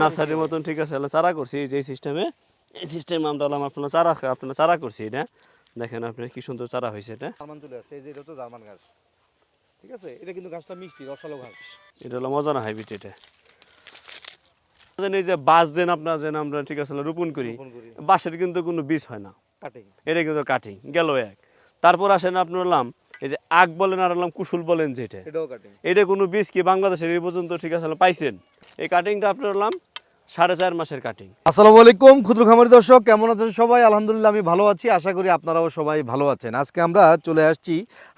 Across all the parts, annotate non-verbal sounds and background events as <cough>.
নার্সারির মতন ঠিক আছে চারা করছি যে সিস্টেমে এই সিস্টেমে আমরা আপনার চারা আপনার চারা করছি এটা। দেখেন আপনি কি সুন্দর চারা হয়েছে এটা। জার্মান চলে আসছে এই যে এটা হচ্ছে জার্মান ঘাস। ঠিক আছে? এটা কিন্তু ঘাসটা মিষ্টি রসালো ঘাস। এটা হলো মজানা হাইব্রিড এটা। এই যে বাঁশ যেন আপনার যেন আমরা ঠিক আছে রোপণ করি বাঁশের কিন্তু কোনো বীজ হয় না। কাটিং এটা কিন্তু কাটিং গেল এক। তারপর আসেন আপনার এই যে আগ বলেন আর হলাম কুশুল বলেন যেটা। এটাও কাটিং এটা কোনো বীজ কি বাংলাদেশের এই পর্যন্ত ঠিক আছে পাইছেন? এই কাটিংটা আপনার হলাম সাড়ে চার মাসের কাটিং আসসালামু আলাইকুম ক্ষুদ্র খামারি দর্শক কেমন আছেন সবাই? আলহামদুলিল্লাহ আমি ভালো আছি আশা করি আপনারাও সবাই ভালো আছেন। আজকে আমরা চলে আসছি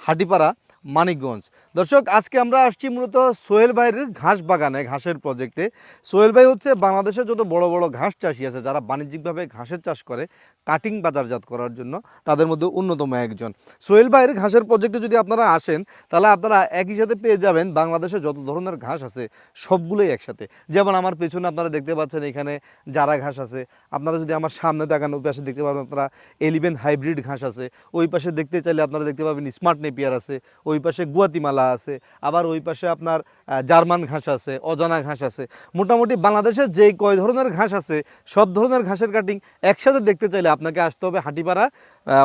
হাটিপাড়া মানিকগঞ্জ। দর্শক, আজকে আমরা আসছি মূলত সোহেল ভাইয়ের ঘাস বাগানে, ঘাসের প্রজেক্টে সোহেল ভাই হচ্ছে বাংলাদেশের যত বড় বড় ঘাস চাষি আছে, যারা বাণিজ্যিকভাবে ঘাসের চাষ করে কাটিং বাজারজাত করার জন্য, তাদের মধ্যে অন্যতম একজন। সোহেল ভাইয়ের ঘাসের প্রজেক্টে যদি আপনারা আসেন, তাহলে আপনারা একই সাথে পেয়ে যাবেন বাংলাদেশে যত ধরনের ঘাস আছে, সবগুলোই একসাথে। যেমন আমার পেছনে আপনারা দেখতে পাচ্ছেন, এখানে জারা ঘাস আছে। আপনারা যদি আমার সামনে দেখান ওই পাশে দেখতে পাবেন আপনারা এলিভেন হাইব্রিড ঘাস আছে। ওই পাশে দেখতে চাইলে আপনারা দেখতে পাবেন স্মার্ট নেপিয়ার আছে। পাশে গুয়াতিমালা আছে, আবার ওই পাশে আপনার জার্মান ঘাস আছে, অজানা ঘাস আছে। মোটামুটি বাংলাদেশে যেই কয় ধরনের ঘাস আছে, সব ধরনের ঘাসের কাটিং একসাথে দেখতে চাইলে আপনাকে আসতে হবে হাটিপাড়া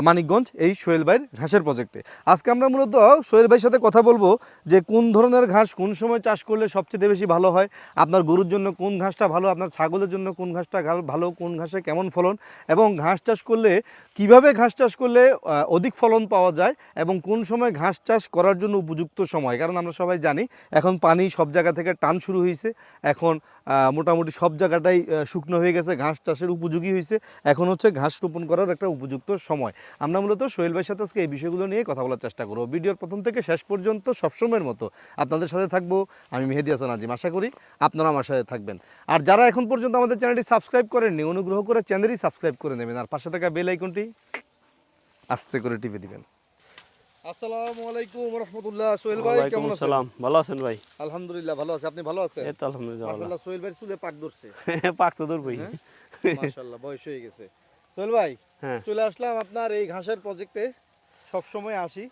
মানিকগঞ্জ, এই সোহেল ভাইয়ের ঘাসের প্রজেক্টে আজকে আমরা মূলত সোহেল ভাইয়ের সাথে কথা বলব যে কোন ধরনের ঘাস কোন সময় চাষ করলে সবচেয়ে বেশি ভালো হয়, আপনার গরুর জন্য কোন ঘাসটা ভালো, আপনার ছাগলের জন্য কোন ঘাসটা ভালো, কোন ঘাসে কেমন ফলন, এবং ঘাস চাষ করলে কীভাবে ঘাস চাষ করলে অধিক ফলন পাওয়া যায়, এবং কোন সময় ঘাস চাষ করার জন্য উপযুক্ত সময়। কারণ আমরা সবাই জানি, এখন পানি সব জায়গা থেকে টান শুরু হয়েছে এখন মোটামুটি সব জায়গাটাই শুকনো হয়ে গেছে, ঘাস চাষের উপযোগী হয়েছে এখন হচ্ছে ঘাস রোপণ করার একটা উপযুক্ত সময়। আমরা মূলত সোহেল ভাইয়ের সাথে আজকে এই বিষয়গুলো নিয়ে কথা বলার চেষ্টা করব। ভিডিওর প্রথম থেকে শেষ পর্যন্ত সবসময়ের মতো আপনাদের সাথে থাকব আমি মেহেদি হাসান আজিম। আশা করি আপনারা আমার সাথে থাকবেন। আর যারা এখন পর্যন্ত আমাদের চ্যানেলটি সাবস্ক্রাইব করেননি, অনুগ্রহ করে চ্যানেলই সাবস্ক্রাইব করে নেবেন। আর পাশে থাকা বেল আইকনটি আস্তে করে টিপে দিবেন। আসসালামু আলাইকুম রহমতুল্লাহ। সোহেল ভাই কেমন আছেন? আসসালাম। ভালো আছেন ভাই? আলহামদুলিল্লাহ ভালো আছে। আপনি ভালো আছেন? এই তো আলহামদুলিল্লাহ মাশাআল্লাহ সোহেল ভাই চুলে পাক ধরছে। <laughs> পাক তো দূর বই <laughs> মাশাআল্লাহ বয়স হয়ে গেছে। সোহেল ভাই হ্যাঁ। চলে আসলাম আপনার এই ঘাসের প্রজেক্টে সব সময় আসি।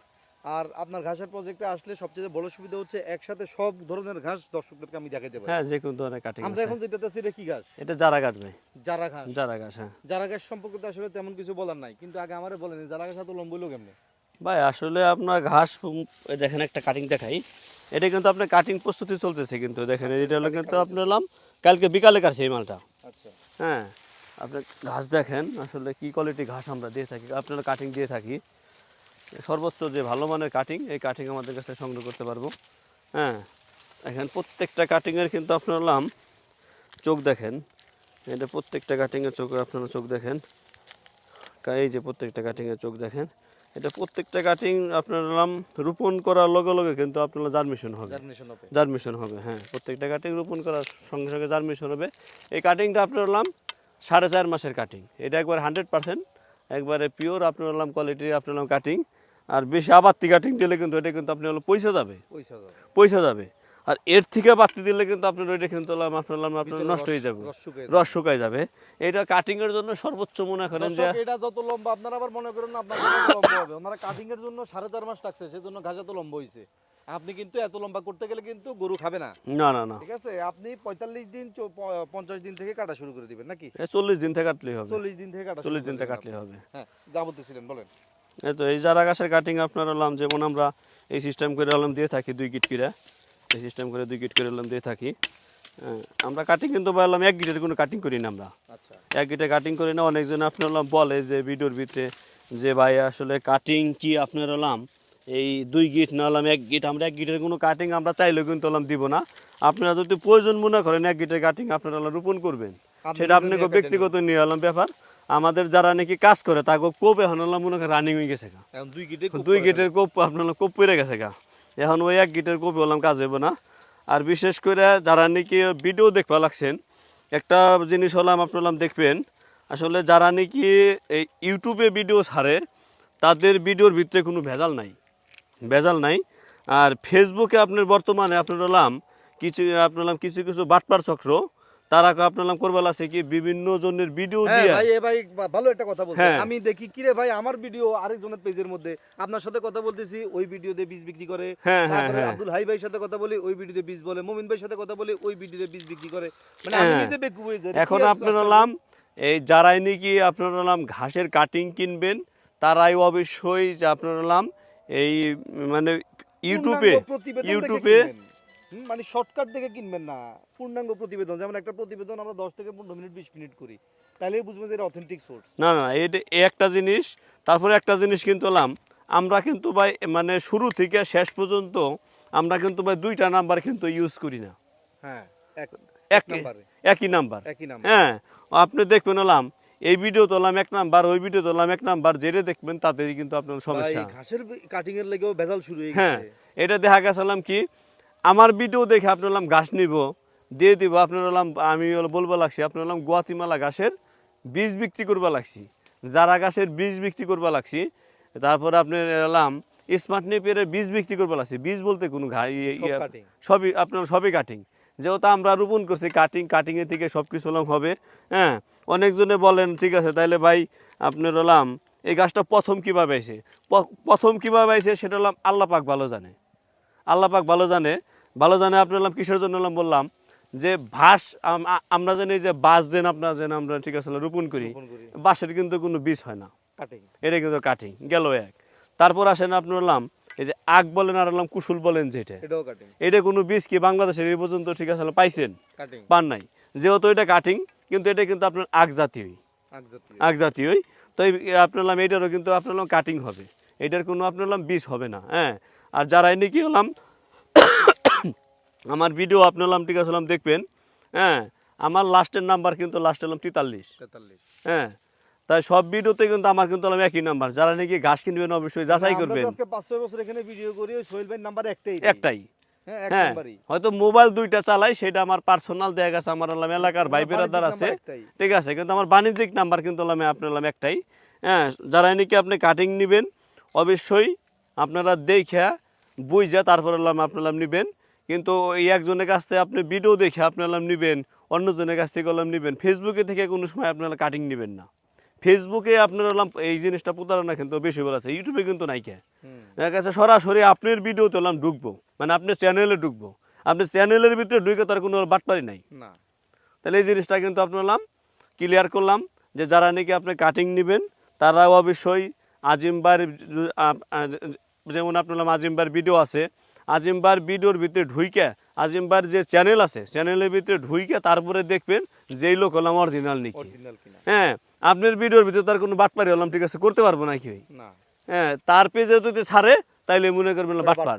আর আপনার ঘাসের প্রজেক্টে আসলে সবচেয়ে বড় সুবিধা হচ্ছে একসাথে সব ধরনের ঘাস দর্শকদেরকে আমি দেখাতে পারি। হ্যাঁ যে কোনো ধরনের কাটিং আমরা এখন যেটা এটা কি ঘাস? এটা যারা গাছ ভাই। জারা ঘাস। যারা গাছ হ্যাঁ। জারা ঘাস সম্পর্কে তো আসলে তেমন কিছু বলার নাই। কিন্তু আগে আমারে বলেন জারা ঘাস এত লম্বা হইল কেমনে? ভাই আসলে আপনার ঘাস দেখেন একটা কাটিং দেখাই। এটা কিন্তু আপনার কাটিং প্রস্তুতি চলতেছে কিন্তু দেখেন এটা হলো কিন্তু আপনার নাম কালকে বিকালে কাটছে এই মালটা। আচ্ছা। হ্যাঁ আপনি ঘাস দেখেন আসলে কি কোয়ালিটি ঘাস আমরা দিয়ে থাকি আপনারা কাটিং দিয়ে থাকি। সর্বোচ্চ যে ভালো মানের কাটিং এই কাটিং আমাদের কাছে সংগ্রহ করতে পারব। হ্যাঁ এখন প্রত্যেকটা কাটিংয়ের কিন্তু আপনার নাম চোখ দেখেন। এটা প্রত্যেকটা কাটিংয়ের চোখ আপনারা চোখ দেখেন। এই যে প্রত্যেকটা কাটিংয়ের চোখ দেখেন। এটা প্রত্যেকটা কাটিং আপনার নাম রোপণ করার লগে লগে কিন্তু আপনার জার্মিশন হবে। জার্মিশন হবে। হ্যাঁ। প্রত্যেকটা কাটিং রোপণ করার সঙ্গে সঙ্গে জার্মিশন হবে। এই কাটিংটা আপনার নাম সাড়ে চার মাসের কাটিং এটা একবার হান্ড্রেড পার্সেন্ট একবারে পিওর আপনার নাম কোয়ালিটির আপনার নাম কাটিং আর বেশি আবাত্তি কাটিং দিলে কিন্তু এটা কিন্তু আপনি হলো পয়সা যাবে। পয়সা যাবে। পয়সা যাবে। আর এর থেকে বাড়তি দিলে কিন্তু আপনার ওইটা কিন্তু আপনার আপনার নষ্ট হয়ে যাবে। রস শুকিয়ে যাবে। এটা কাটিং এর জন্য সর্বোচ্চ মনে করেন যে এটা যত লম্বা আপনারা আবার মনে করেন আপনার লম্বা হবে। ওনারা কাটিং এর জন্য সাড়ে চার মাস লাগছে সেজন্য ঘাস এত লম্বা হয়েছে আপনি কিন্তু এত লম্বা করতে গেলে কিন্তু গরু খাবে না। না না না। ঠিক আছে? আপনি পঁয়তাল্লিশ দিন পঞ্চাশ দিন থেকে কাটা শুরু করে দিবেন নাকি? চল্লিশ দিন থেকে কাটলেই হবে। চল্লিশ দিন থেকে কাটা চল্লিশ দিন থেকে কাটলেই হবে। হ্যাঁ যা বলতেছিলেন বলেন। এই তো এই যারা গাছের কাটিং আপনার হলাম যেমন আমরা এই সিস্টেম করে হলাম দিয়ে থাকি দুই গিট করে এই সিস্টেম করে দুই গিট করে হলাম দিয়ে থাকি। হ্যাঁ, আমরা কাটিং কিন্তু বললাম এক গিটের কোনো কাটিং করি না আমরা। আচ্ছা। এক গিটে কাটিং করি না অনেকজন আপনার হলাম বলে যে ভিডিওর ভিতরে যে ভাই আসলে কাটিং কি আপনার হলাম এই দুই গিট না হলাম এক গিট আমরা এক গিটের কোনো কাটিং আমরা চাইলেও কিন্তু হলাম দিব না। আপনারা যদি প্রয়োজন মনে করেন এক গিটের কাটিং আপনারা রোপণ করবেন। সেটা আপনাকে ব্যক্তিগত নিয়ে হলাম ব্যাপার। আমাদের যারা নাকি কাজ করে তাকে কোপ এখন মনে করেন রানিং হয়ে গেছে। দুই গিটে খুব দুই করে কোপ আপনার কোপ পড়ে গেছে গা। এখন ওই এক গিটের কপি হলাম, কাজ হইব না। আর বিশেষ করে যারা নাকি ভিডিও দেখবা লাগছেন, একটা জিনিস হলাম আপনার দেখবেন। আসলে যারা নাকি এই ইউটিউবে ভিডিও ছাড়ে, তাদের ভিডিওর ভিতরে কোনো ভেজাল নাই। ভেজাল নাই। আর ফেসবুকে আপনার বর্তমানে আপনার হলাম কিছু, আপনার কিছু কিছু বাটপার চক্র। তারা আপনার করবার আছে কি? বিভিন্ন জনের ভিডিও হ্যাঁ দিয়ে। ভাই এ ভাই ভালো একটা কথা বলছেন। হ্যাঁ। আমি দেখি ভাই আমার ভিডিও আরেকজনের পেজের মধ্যে আপনার সাথে কথা বলতেছি ওই ভিডিওতে বীজ বিক্রি করে। হ্যাঁ, তারপরে। আব্দুল হাই ভাইয়ের সাথে কথা বলি ওই ভিডিওতে বীজ বলে মুমিন ভাইয়ের সাথে কথা বলি ওই ভিডিওতে বীজ বিক্রি করে। মানে আমি। নিজে বেকু হয়ে যাই। এখন আপনার হলাম এই যারাই নাকি আপনার নাম ঘাসের কাটিং কিনবেন তারাই অবশ্যই যে আপনার নাম এই মানে ইউটিউবে ইউটিউবে মানে শর্টকাট দেখে কিনবেন না। পূর্ণাঙ্গ প্রতিবেদন যেমন একটা প্রতিবেদন আমরা দশ থেকে পনেরো মিনিট বিশ মিনিট করি। তাহলেই বুঝবেন যে এটা অথেন্টিক সোর্স না না এটা একটা জিনিস তারপরে একটা জিনিস কিন্তু হলাম আমরা কিন্তু ভাই মানে শুরু থেকে শেষ পর্যন্ত আমরা কিন্তু ভাই দুইটা নাম্বার কিন্তু ইউজ করি না। হ্যাঁ একই নাম্বার হ্যাঁ আপনি দেখবেন হলাম এই ভিডিও তোলাম এক নাম্বার ওই ভিডিও তোলাম এক নাম্বার যেটা দেখবেন তাতেই কিন্তু আপনার সমস্যা। ঘাসের কাটিং এর লেগেও ভেজাল শুরু হয়ে হ্যাঁ এটা দেখা গেছিলাম কি আমার ভিডিও দেখে আপনি হলাম ঘাস নিব দিয়ে দিব আপনার হলাম আমি বলব লাগছি আপনার হলাম গুয়াতিমালা ঘাসের বীজ বিক্রি করবা লাগছি যারা গাছের বীজ বিক্রি করবা লাগছি তারপরে আপনি হলাম স্মার্ট নেপিয়ারের বীজ বিক্রি করবা লাগছি বীজ বলতে কোনো ঘা ইয়ে- ইয়ে-। সবই আপনার সবই কাটিং যেহেতু আমরা রোপণ করছি কাটিং কাটিংয়ের থেকে সব কিছু হলাম হবে হ্যাঁ অনেকজনে বলেন ঠিক আছে তাইলে ভাই আপনার হলাম এই গাছটা প্রথম কীভাবে আইছে প- প্রথম কীভাবে আইছে সেটা হলাম আল্লাপাক ভালো জানে আল্লাপাক ভালো জানে ভালো জানে আপনার হলাম কিসের জন্য বললাম? যে ভাস আম- আমরা জানি যে বাস যেন আপনার যেন আমরা ঠিক আছে রোপণ করি। বাসের কিন্তু কোনো বীজ হয় না। এটা কিন্তু কাটিং গেল এক। তারপর আসেন আপনার হলাম এই যে আগ বলেন আর হলাম কুশুল বলেন যেটা। এটা কোনো বীজ কি বাংলাদেশের এই পর্যন্ত ঠিক আছে পাইছেন? পান নাই। যেহেতু এটা কাটিং কিন্তু এটা কিন্তু আপনার আগ জাতীয়। আগ জাতীয়ই তো এই আপনার হলাম এটারও কিন্তু আপনার কাটিং হবে। এটার কোনো আপনার বীজ হবে না হ্যাঁ? আর যারা এনে কি হলাম আমার ভিডিও আপনার নাম ঠিক আছে দেখবেন। হ্যাঁ আমার লাস্টের নাম্বার কিন্তু লাস্ট হলাম তেতাল্লিশ। তেতাল্লিশ। হ্যাঁ তাই সব ভিডিওতে কিন্তু আমার কিন্তু হলাম একই নাম্বার যারা নাকি ঘাস কিনবেন অবশ্যই যাচাই করবেন। আজকে পাঁচ ছয় বছর এখানে ভিডিও করি সোহেল ভাই নাম্বার একটাই। একটাই। হ্যাঁ হ্যাঁ হয়তো মোবাইল দুইটা চালাই সেটা আমার পার্সোনাল দেয়া গেছে আমার হলাম এলাকার ভাই বেরাদার আছে। ঠিক আছে কিন্তু আমার বাণিজ্যিক নাম্বার কিন্তু আপনার একটাই। হ্যাঁ যারা নাকি আপনি কাটিং নেবেন অবশ্যই আপনারা দেখে বুঝে তারপর আপনার হলাম নেবেন। কিন্তু এই একজনের কাছ থেকে আপনি ভিডিও দেখে আপনার নেবেন অন্যজনের কাছ থেকে হলাম নেবেন। ফেসবুকে থেকে কোনো সময় আপনারা কাটিং নেবেন না। ফেসবুকে আপনার এই জিনিসটা প্রতারণা কিন্তু বেশি বলা আছে। ইউটিউবে কিন্তু নাই কে। দেখা গেছে সরাসরি আপনার ভিডিওতে হলাম ঢুকবো। মানে আপনার চ্যানেলে ঢুকবো। আপনার চ্যানেলের ভিতরে ঢুকে তার কোনো বাটপারি নাই। তাহলে এই জিনিসটা কিন্তু আপনার ক্লিয়ার করলাম যে যারা নাকি আপনি কাটিং নেবেন তারাও অবশ্যই আজিমবার যেমন আপনার আজিমবার ভিডিও আছে আজিমবার ভিডিওর ভিতরে ঢুইকে আজিমবার যে চ্যানেল আছে চ্যানেলের ভিতরে ঢুইকে তারপরে দেখবেন যে লোক হলাম অরিজিনাল নিকি। হ্যাঁ আপনার ভিডিওর ভিতরে তার কোনো বাটপারি হলাম ঠিক আছে করতে পারব নাকি হ্যাঁ তার পেজে যদি ছাড়ে তাইলে মনে করবেন বাটপার।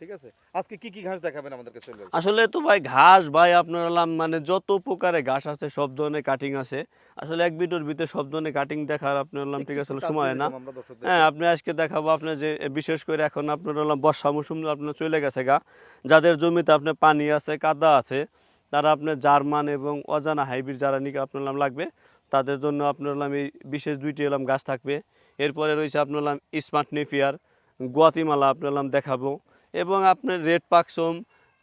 ঠিক আছে? আজকে কি কি ঘাস দেখাবেন আমাদেরকে আসলে তো ভাই ঘাস ভাই আপনার মানে যত প্রকারের ঘাস আছে সব ধরনের কাটিং আছে। আসলে এক ভিডিওর ভিতরে সব ধরনের কাটিং দেখার আপনার ঠিক আছে সময় না। হ্যাঁ আপনি আজকে দেখাবো আপনার যে বিশেষ করে এখন আপনার বর্ষা মৌসুম আপনার চলে গেছে গা। যাদের জমিতে আপনার পানি আছে কাদা আছে তারা আপনার জার্মান এবং অজানা হাইব্রিড যারা নাকি আপনার লাগবে তাদের জন্য আপনার এই বিশেষ দুইটি হলাম গাছ থাকবে। এরপরে রয়েছে আপনার স্মার্ট নেপিয়ার গুয়াতিমালা আপনার দেখাবো। এবং আপনার রেড পাকসম,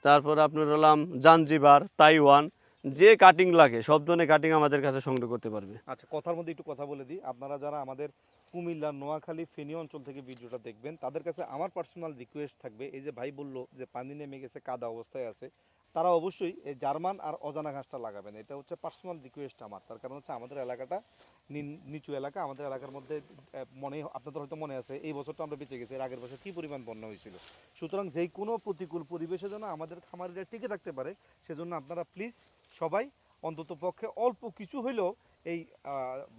তারপর আপনার হলাম জাঞ্জিবার, তাইওয়ান, যে কাটিং লাগে, সব ধরনের কাটিং আমাদের কাছে সংগ্রহ করতে পারবে। আচ্ছা কথার মধ্যে একটু কথা বলে দিই। আপনারা যারা আমাদের কুমিল্লা, নোয়াখালী, ফেনী অঞ্চল থেকে ভিডিওটা দেখবেন, তাদের কাছে আমার পার্সোনাল রিকোয়েস্ট থাকবে। এই যে ভাই বলল যে পানি নেমে গেছে, কাদা অবস্থায় আছে। তারা অবশ্যই এই জার্মান আর অজানা ঘাসটা লাগাবেন। এটা হচ্ছে পার্সোনাল রিকোয়েস্ট আমার। তার কারণ হচ্ছে আমাদের এলাকাটা নিচু এলাকা। আমাদের এলাকার মধ্যে মনে আপনাদের হয়তো মনে আছে, এই বছরটা আমরা বেঁচে গেছি। এর আগের বছর কি পরিমাণ বন্যা হয়েছিল? সুতরাং যেই কোনো প্রতিকূল পরিবেশে যেন আমাদের খামারিরা টিকে থাকতে পারে, সেজন্য আপনারা প্লিজ সবাই অন্তত পক্ষে অল্প কিছু হইলেও এই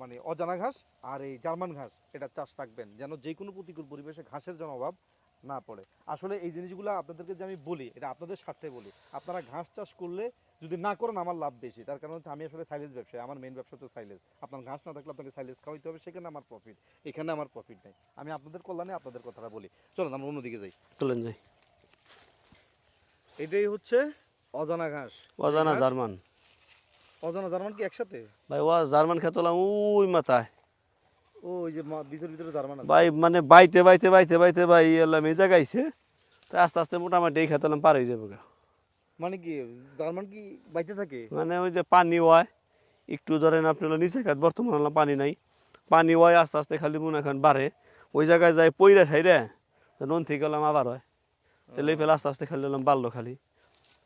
মানে অজানা ঘাস আর এই জার্মান ঘাস এটা চাষ রাখবেন। যেন যে কোনো প্রতিকূল পরিবেশে ঘাসের যেন অভাব না পড়ে। আসলে এই জিনিসগুলো আপনাদেরকে যে আমি বলি এটা আপনাদের স্বার্থে বলি। আপনারা ঘাস চাষ করলে যদি না করেন আমার লাভ বেশি। তার কারণ হচ্ছে আমি আসলে সাইলেজ ব্যবসায়ী আমার মেন ব্যবসা হচ্ছে সাইলেজ আপনার ঘাস না থাকলে আপনাকে সাইলেজ খাওয়াইতে হবে সেখানে আমার প্রফিট এখানে আমার প্রফিট নেই। আমি আপনাদের কল্যাণে আপনাদের কথাটা বলি। চলুন আমরা অন্যদিকে যাই। চলেন যাই। এটাই হচ্ছে অজানা ঘাস। অজানা জার্মান। অজানা জার্মান কি একসাথে? ভাই ও জার্মান খেতে হলাম ওই মাথায়। ওই যে ভিতরে ভিতরে জার্মান ভাই মানে বাইতে বাইতে বাইতে বাইতে ভাই এলাম এই জায়গায় আইছে তো আস্তে আস্তে মোটামুটি এই খেতে হলাম পার হয়ে যাবে মানে কি জার্মান কি বাইতে থাকে? মানে ওই যে পানি হয় একটু ধরেন আপনার নিচে খাত বর্তমানে পানি নাই। পানি হয় আস্তে আস্তে খালি মনে এখন বাড়ে ওই জায়গায় যায় পইরা সাইডে নন থেকে গেলাম আবার হয়। তাহলে ফেলে আস্তে আস্তে খালি হলাম বাড়লো খালি।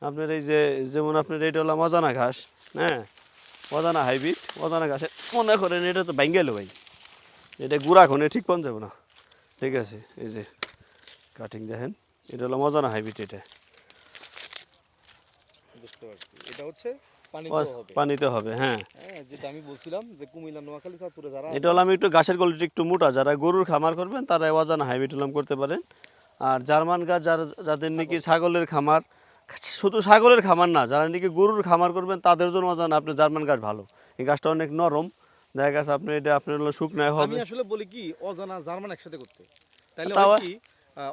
আপনার এই যে যেমন আপনার এটা হলাম অজানা ঘাস হ্যাঁ? অজানা হাইব্রিড অজানা ঘাসে মনে করেন এটা তো ভাঙ্গেল ভাই। এটা গুড়া খনে ঠিক পান যাবে না। ঠিক আছে এই যে কাটিং দেখেন এটা হলো মজা না হাইব্রিড এটা। বুঝতে পারছি। এটা হচ্ছে পানিতে হবে। হ্যাঁ। হ্যাঁ যেটা আমি বলছিলাম যে কুমিল্লা নোয়াখালী চাঁদপুরে যারা এটা হলো আমি একটু ঘাসের কোয়ালিটি একটু মোটা যারা গরুর খামার করবেন তারা অজানা হাইব্রিড হলাম করতে পারেন। আর জার্মান গাছ যারা যাদের নাকি ছাগলের খামার শুধু ছাগলের খামার না যারা নাকি গরুর খামার করবেন তাদের জন্য অজানা আপনি জার্মান গাছ ভালো। এই গাছটা অনেক নরম দেখা গেছে আপনি এটা আপনার হলো শুকনায় হবে। আমি আসলে বলি কি অজানা জার্মান একসাথে করতে। তাইলে হয় কি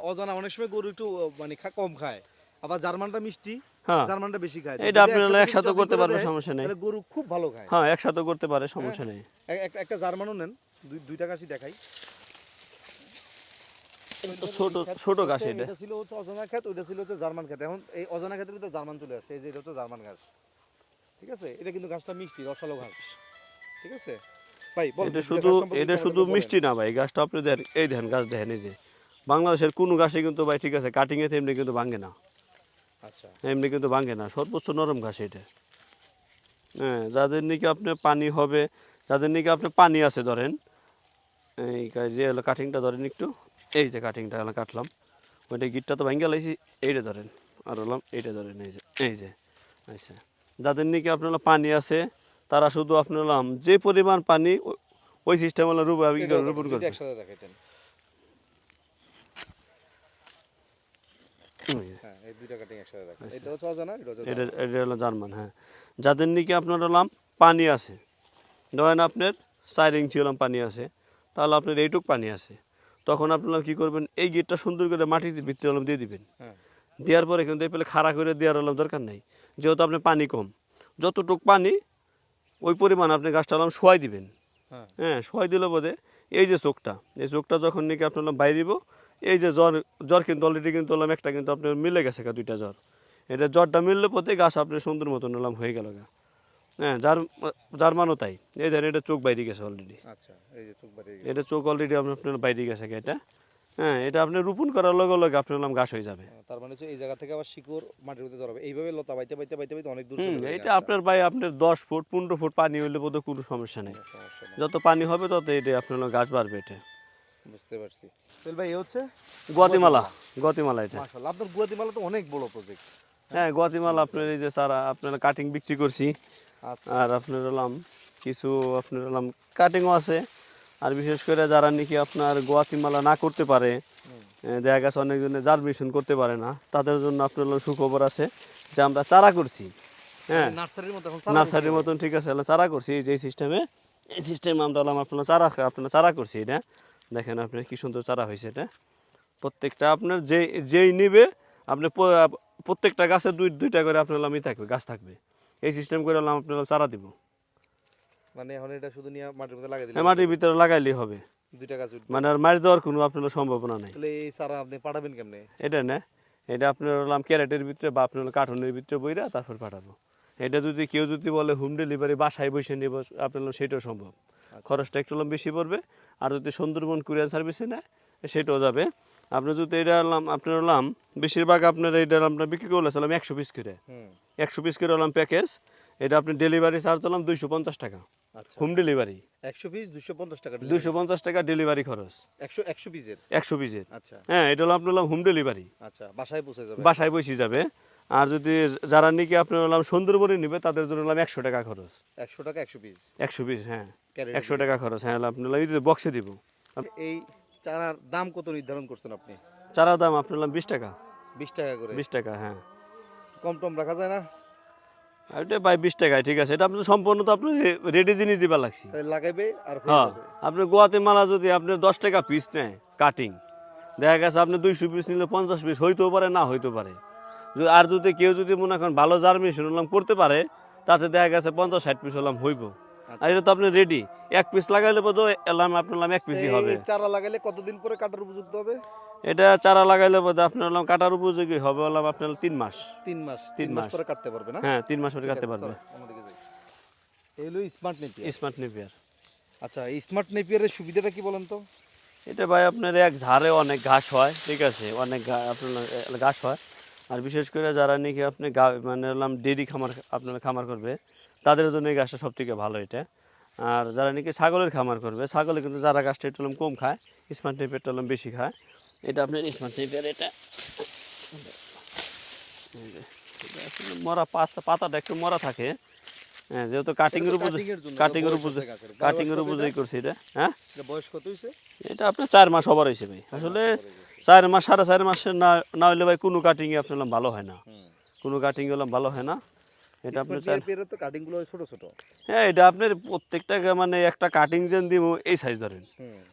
অজানা অনেক সময় গরু একটু মানে খা- কম খায় আবার জার্মানটা মিষ্টি হ্যাঁ। জার্মানটা বেশি খায়। এটা আপনি একসাথে করতে দেয়, সমস্যা নেই। তাহলে গরু খুব ভালো খায়। হ্যাঁ একসাথে করতে পারে সমস্যা নেই। এক- এক- একটা জার্মানও নেন দুই দুইটা গাছই দেখাই। ছোট ছোট গাছ এটা। ছিল হচ্ছে অজানা ওইটা ছিল হচ্ছে জার্মান ক্ষেত। এখন এই অজানা ক্ষেতের ভিতরে জার্মান চলে আসছে এই যে এটা হচ্ছে জার্মান ঘাস। ঠিক আছে? এটা কিন্তু গাছটা মিষ্টি রসালো ঘাস। ঠিক আছে? ভাই বল এটা শুধু এটা শুধু মিষ্টি না ভাই গাছটা আপনি দেখেন এই দেখেন গাছ দেখেন এই যে। বাংলাদেশের কোনো গাছে কিন্তু ভাই ঠিক আছে কাটিংয়ে এমনি কিন্তু ভাঙে না। আচ্ছা। এমনি কিন্তু ভাঙে না সর্বোচ্চ নরম ঘাস এটা। হ্যাঁ যাদের নাকি আপনার পানি হবে যাদের নাকি আপনার পানি আছে ধরেন এই যে হলো কাটিংটা ধরেন একটু এই যে কাটিংটা হলো কাটলাম ওইটা গিটটা তো ভাঙ্গে লাইছি এইটা ধরেন আর হলাম এইটা ধরেন এই যে এই যে আচ্ছা। যাদের নাকি আপনার পানি আছে তারা শুধু আপনার হলাম যে পরিমাণ পানি ওই সিস্টেম হলো রূপ রোপণ। হ্যাঁ এটা এটা হলো জার্মান হ্যাঁ। যাদের নাকি আপনার হলাম পানি আছে। ধরেন আপনার চার ইঞ্চি হলাম পানি আছে তাহলে আপনার এইটুক পানি আছে। তখন আপনারা কী করবেন? এই গেটটা সুন্দর করে মাটিতে ভিতরে হলাম দিয়ে দিবেন। হ্যাঁ। দেওয়ার পরে কিন্তু এই পেলে খাড়া করে দেওয়ার হলাম দরকার নাই। যেহেতু আপনার পানি কম। যতটুক পানি ওই পরিমাণ আপনি গাছটা হলাম শোয়াই দিবেন। হ্যাঁ। হ্যাঁ শোয়াই দিলে বোধে। এই যে চোখটা এই চোখটা যখন নাকি আপনার হলাম বাইরিব এই যে জ্বর জ্বর কিন্তু অলরেডি কিন্তু হলাম একটা কিন্তু আপনার মিলে গেছে গা দুইটা জ্বর। এটা জ্বরটা মিললে পথে গাছ আপনার সুন্দর মতন হলাম হয়ে গেল গা। হ্যাঁ যার জার্মানও তাই। এই ধরেন এটা চোখ বাইরে গেছে অলরেডি আচ্ছা এই যে চোখ বাড়িয়ে এটা চোখ অলরেডি আপনার আপনার বাইরে গেছে গা এটা। হ্যাঁ এটা আপনি রোপণ করার লগে লগে আপনার হলাম গাছ হয়ে যাবে। তার মানে এই জায়গা থেকে আবার শিকড় মাটির মধ্যে জড়াবে এইভাবে লতা বাইতে বাইতে বাইতে বাইতে অনেক দূর চলে এটা আপনার ভাই আপনার দশ ফুট পনেরো ফুট পানি হইলে বোধহয় কোনো সমস্যা নেই। যত পানি হবে তত এটা আপনার গাছ বাড়বে এটা। বুঝতে পারছি। তেল ভাই এ হচ্ছে? গুয়াতিমালা গুয়াতিমালা এটা। মাশাআল্লাহ আপনার গুয়াতিমালা তো অনেক বড় প্রজেক্ট হ্যাঁ গুয়াতিমালা আপনার এই যে সারা আপনার কাটিং বিক্রি করছি। আচ্ছা। আর আপনার হলাম কিছু আপনার হলাম কাটিংও আছে। আর বিশেষ করে যারা নাকি আপনার গুয়াতিমালা না করতে পারে দেখা গেছে অনেকজনে জার্মিশন করতে পারে না তাদের জন্য আপনার সুখবর আছে যে আমরা চারা করছি। হ্যাঁ নার্সারির মতন ঠিক আছে চারা করছি যে সিস্টেমে এই সিস্টেমে আমরা হলাম আপনার চারা আপনার চারা করছি এটা। দেখেন আপনার কি সুন্দর চারা হয়েছে এটা। প্রত্যেকটা আপনার যে যেই নিবে আপনি প্রত্যেকটা গাছে দুই দুইটা করে আপনার ই থাকবে গাছ থাকবে। এই সিস্টেম করে হলাম আপনার চারা দিব। মানে এখন এটা শুধু নিয়ে মাটির মধ্যে লাগিয়ে দিলে মাটির ভিতরে লাগাইলেই হবে। দুইটা গাছ মানে আর মার দেওয়ার কোনো আপনার সম্ভাবনা নেই। তাহলে এই সারা আপনি পাঠাবেন কেমনে? এটা না এটা আপনার হলাম ক্যারেটের ভিতরে বা আপনার কার্টুনের ভিতরে বইরা তারপর পাঠাবো। এটা যদি কেউ যদি বলে হোম ডেলিভারি বাসায় বসে নেব আপনার সেটাও সম্ভব। খরচটা একটু বেশি পড়বে। আর যদি সুন্দরবন কুরিয়ার সার্ভিসে নেয় সেটাও যাবে। আপনি যদি এটা হলাম আপনার হলাম বেশিরভাগ আপনার এটা আপনার বিক্রি করলে হলাম একশো পিস করে। একশো পিস করে হলাম প্যাকেজ এটা আপনি ডেলিভারি চার্জ হলাম দুইশো পঞ্চাশ টাকা। আচ্ছা হোম ডেলিভারি। একশো পিস দুশো পঞ্চাশ টাকা। দুইশো পঞ্চাশ টাকা ডেলিভারি খরচ। একশো একশো পিসের? একশো পিসের। আচ্ছা। হ্যাঁ এটা হলো আপনার হোম ডেলিভারি। আচ্ছা বাসায় পৌঁছে যাবে। বাসায় বসে যাবে। আর যদি যারা নাকি আপনার হলাম সুন্দরবনে নিবে তাদের জন্য হলাম একশো টাকা খরচ। একশো টাকা একশো পিস। একশো পিস হ্যাঁ। একশো টাকা খরচ। হ্যাঁ আপনি বক্সে দিব। এই চারার দাম কত নির্ধারণ করছেন আপনি? চারা দাম আপনার বিশ টাকা। বিশ টাকা করে। বিশ টাকা হ্যাঁ। কম টম রাখা যায় না? এটা ভাই বিশ টাকায় ঠিক আছে? এটা আপনি সম্পূর্ণ তো আপনি রেডি জিনিস দিবা লাগছি। লাগাইবে আর হ্যাঁ গোয়াতেমালা যদি আপনি দশ টাকা পিস নেয় কাটিং দেখা গেছে আপনি দুইশো পিস নিলে পঞ্চাশ পিস হইতেও পারে না হইতে পারে। যদি- আর যদি কেউ যদি মনে করেন ভালো জার্মিশন হলাম করতে পারে তাতে দেখা গেছে পঞ্চাশ ষাট পিস হলাম হইব। আর এটা তো আপনি রেডি এক পিস লাগাইলে বোধ এলাম আপনার এক পিসই হবে। চারা লাগাইলে কতদিন পরে কাটার উপযুক্ত হবে? এটা চারা লাগাইলে বোধ আপনার হলাম কাটার উপযোগী হবে হলাম আপনার তিন মাস। তিন মাস। তিন মাস। পরে কাটতে পারবে না? হ্যাঁ তিন মাস পরে কাটতে পারবে। এই হলো স্মার্ট নেপিয়ার। Smart Napier. আচ্ছা এই স্মার্ট নেপিয়ারের সুবিধাটা কি বলেন তো? এটা ভাই আপনার এক ঝাড়ে অনেক ঘাস হয় ঠিক আছে? অনেক আপনার ঘাস হয়। আর বিশেষ করে যারা নাকি আপনি মানে হলাম ডেরি খামার আপনার খামার করবে তাদের জন্য এই গাছটা সব থেকে ভালো এটা। আর যারা নাকি ছাগলের খামার করবে ছাগলে কিন্তু যারা গাছটা একটু কম খায় স্মার্ট নেপিয়ারটা বেশি খায়। এটা আপনার স্মার্ট এটা। মরা পাতা পাতাটা একটু মরা থাকে। হ্যাঁ যেহেতু কাটিং এর উপর cutting কাটিং এর উপর হচ্ছে গাছের। কাটিং এর উপর এটা? করছি এটা হ্যাঁ? বয়স কত হয়েছে এটা আপনার চার মাস হবার হয়েছে ভাই। আসলে চার মাস সাড়ে চার মাসের না না হলে ভাই কোনো কাটিংয়ে আপনার ভালো হয় না। কোনো কাটিং হলাম ভালো হয় না। এটা আপনার চার তো কাটিংগুলো ছোট ছোট। হ্যাঁ এটা আপনার প্রত্যেকটা মানে একটা কাটিং যেন দিব এই সাইজ ধরেন।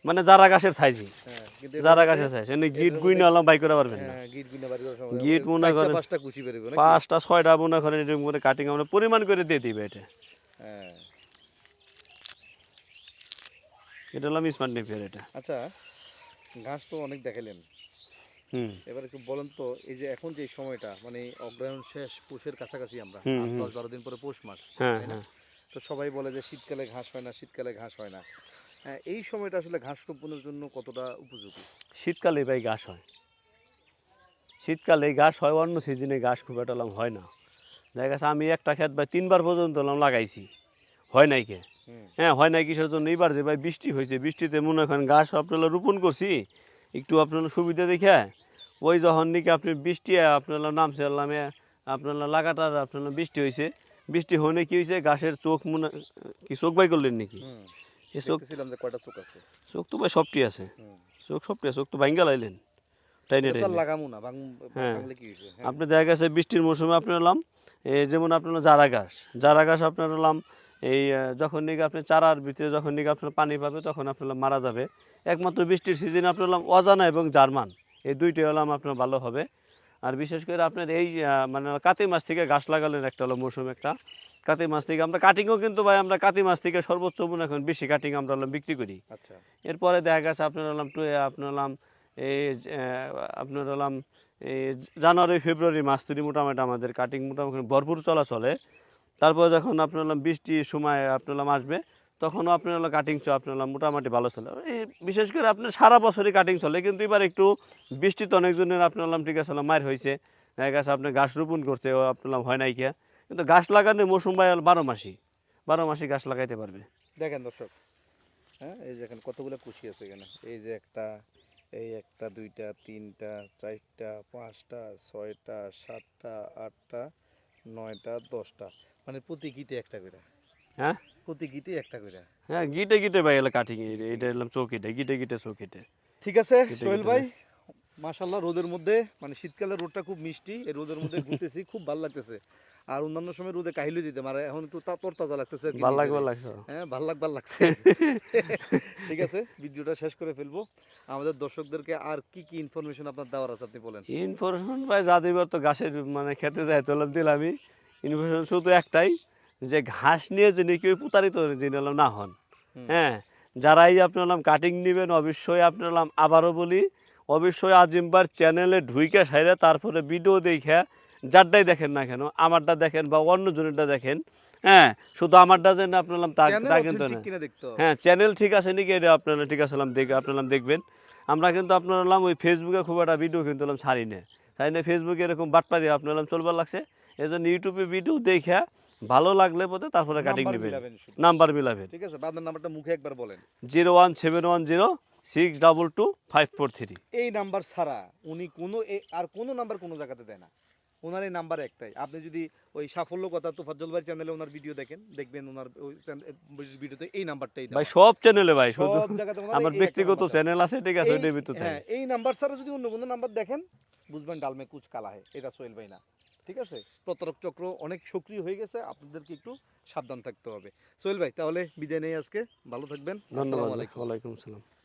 মানে যারা গাছের সাইজই হ্যাঁ যারা গাছের সাইজ গিট গুইনে হলাম বাই করে পারবেন না। হ্যাঁ গিট বাড়ি করার গিট মনে করেন- পাঁচটা কুচি বেরোবে? পাঁচটা ছয়টা মনে করেন এরকম করে কাটিং আমরা পরিমাণ করে দিয়ে দিবে এটা। হ্যাঁ। এটা হলাম স্মার্ট নেপিয়ার এটা। আচ্ছা ঘাস তো অনেক দেখালেন এবার একটু বলেন তো এই যে এখন যে সময়টা মানে অগ্রায়ণ শেষ পৌষের কাছাকাছি আমরা। দশ বারো দিন পরে পৌষ মাস হ্যাঁ? হ্যাঁ। তো সবাই বলে যে শীতকালে ঘাস হয় না শীতকালে ঘাস হয় না। হ্যাঁ, এই সময়টা আসলে ঘাস রোপণের জন্য কতটা উপযোগী? শীতকালে ভাই ঘাস হয়। শীতকালে ঘাস হয় অন্য সিজনে ঘাস খুব একটা হয় না। দেখা গেছে আমি একটা ক্ষেত ভাই তিনবার পর্যন্ত লাগাইছি। হয় নাই কে? হ্যাঁ হয় নাই কিসের জন্য? এইবার যে ভাই বৃষ্টি হয়েছে বৃষ্টিতে মনে করেন ঘাস আপনার রোপণ করছি একটু আপনার সুবিধা দেখে। ওই যখন নাকি আপনি বৃষ্টি আপনার নামছে আল্লামে আপনার লাগাতার আপনার বৃষ্টি হয়েছে। বৃষ্টি হলে কি হয়েছে ঘাসের চোখ মনে কি চোখ বাই করলেন নাকি? চোখ তো ভাই সবটি আছে। চোখ সবটি আছে চোখ তো ভাঙ্গা লাইলেন। টাইনে হ্যাঁ। হ্যাঁ। আপনি দেখা গেছে বৃষ্টির মৌসুমে আপনার এই যেমন আপনার জারা গাছ জারা ঘাস আপনার হলাম এই যখন নাকি আপনি চারার ভিতরে যখন নাকি আপনার পানি পাবে তখন আপনার মারা যাবে। একমাত্র বৃষ্টির সিজন আপনার হলাম অজানা এবং জার্মান। এই দুইটি হলাম আপনার ভালো হবে। আর বিশেষ করে আপনার এই মানে কাতি মাস থেকে গাছ লাগালেন একটা হলো মৌসুম একটা। কাতি মাছ থেকে আমরা কাটিংও কিন্তু ভাই আমরা কাতি মাস থেকে সর্বোচ্চ মনে এখন বেশি কাটিং আমরা হলাম বিক্রি করি। আচ্ছা। এরপরে দেখা গেছে আপনার হলাম টু আপনার হলাম এই আপনার হলাম এই জানুয়ারি ফেব্রুয়ারি মাস থেকে মোটামুটি আমাদের কাটিং মোটামুটি ভরপুর চলা চলে তারপর যখন আপনার বৃষ্টির সময় আপনার আসবে, তখনও আপনার কাটিং চ আপনার মোটামুটি ভালো চলে। এই বিশেষ করে আপনার সারা বছরই কাটিং চলে, কিন্তু এবার একটু বৃষ্টিতে অনেকজনের আপনার ঠিক আছে মায়ের হয়েছে গেছে আপনি গাছ রোপণ করছে, ও আপনার হয় নাই কে কিন্তু গাছ লাগানোর মৌসুম ভাই হলো বারো মাসি বারো মাসি গাছ লাগাইতে পারবে। দেখেন দর্শক হ্যাঁ এই যে এখানে কতগুলো কুশি আছে এখানে, এই যে একটা, এই একটা, দুইটা, তিনটা, চারটা, পাঁচটা, ছয়টা, সাতটা, আটটা, নয়টা, দশটা। মানে প্রতি গিটে একটা করে। হ্যাঁ? প্রতি গিটে একটা করে। হ্যাঁ গিটে গিটে ভাই এলা কাটিং এটা এলাম চৌকিটে গিটে গিটে চৌকিটে। ঠিক আছে সোহেল ভাই মাশাল্লাহ রোদের মধ্যে মানে শীতকালের রোদটা খুব মিষ্টি এই রোদের মধ্যে ঘুরতেছি খুব ভালো লাগতেছে। আর অন্যান্য সময় রোদে কাহিলে মানে এখন একটু তা- তরতাজা লাগতেছে ভালো লাগবে। লাগছে। হ্যাঁ ভালো লাগ ভালো লাগছে। <laughs> ঠিক আছে ভিডিওটা শেষ করে ফেলব। আমাদের দর্শকদেরকে আর কি কি ইনফরমেশন আপনার দেওয়ার আছে আপনি বলেন। ইনফরমেশন ভাই যা দিবার তো ঘাসের মানে খেতে যায় তোলাম দিলামই। ইনফরমেশন শুধু একটাই যে ঘাস নিয়ে যে কেউ প্রতারিত যিনি না হন। হ্যাঁ যারাই আপনার হলাম কাটিং নেবেন অবশ্যই আপনার হলাম আবারও বলি অবশ্যই আজিমবার চ্যানেলে ঢুইকে সাইরে তারপরে ভিডিও দেখে যারটাই দেখেন না কেন আমারটা দেখেন বা অন্য জনেরটা দেখেন হ্যাঁ শুধু আমারটা যেন আপনার হলাম তা কিন্তু না। হ্যাঁ চ্যানেল ঠিক আছে নাকি? এটা আপনারা ঠিক আছে দেখ আপনারা দেখবেন। আমরা কিন্তু আপনার হলাম ওই ফেসবুকে খুব একটা ভিডিও কিন্তু ছাড়ি না তাই না? ফেসবুকে এরকম বাটপারি আপনার হলাম চলবার লাগছে। এই জন্য ইউটিউবে ভিডিও দেখে ভালো লাগলে বোধহয় তারপরে কাটিং নেবেন। নাম্বার মিলাবেন ঠিক আছে বাদের নাম্বারটা মুখে একবার বলেন। Zero one seven one zero six double two five four three এই নাম্বার ছাড়া উনি কোনো আর কোনো নাম্বার কোনো জায়গাতে দেয় না। ওনার এই নাম্বার একটাই। আপনি যদি ওই সাফল্য কথা তোফাজ্জল ভাই চ্যানেলে ওনার ভিডিও দেখেন দেখবেন ওনার ওই ভিডিওতে এই নাম্বারটাই। ভাই সব চ্যানেলে ভাই শুধু আমার ব্যক্তিগত চ্যানেল আছে ঠিক আছে হ্যাঁ এই নাম্বার ছাড়া যদি অন্য কোনো নাম্বার দেখেন বুঝবেন ডালমে কুচ কালা হয়। এটা সোহেল ভাই না। ঠিক আছে? প্রতারক চক্র অনেক সক্রিয় হয়ে গেছে আপনাদেরকে একটু সাবধান থাকতে হবে। সোহেল ভাই তাহলে বিদায় নেই আজকে। ভালো থাকবেন। ধন্যবাদ। আসসালামু আলাইকুম। ওয়ালাইকুম আসসালাম।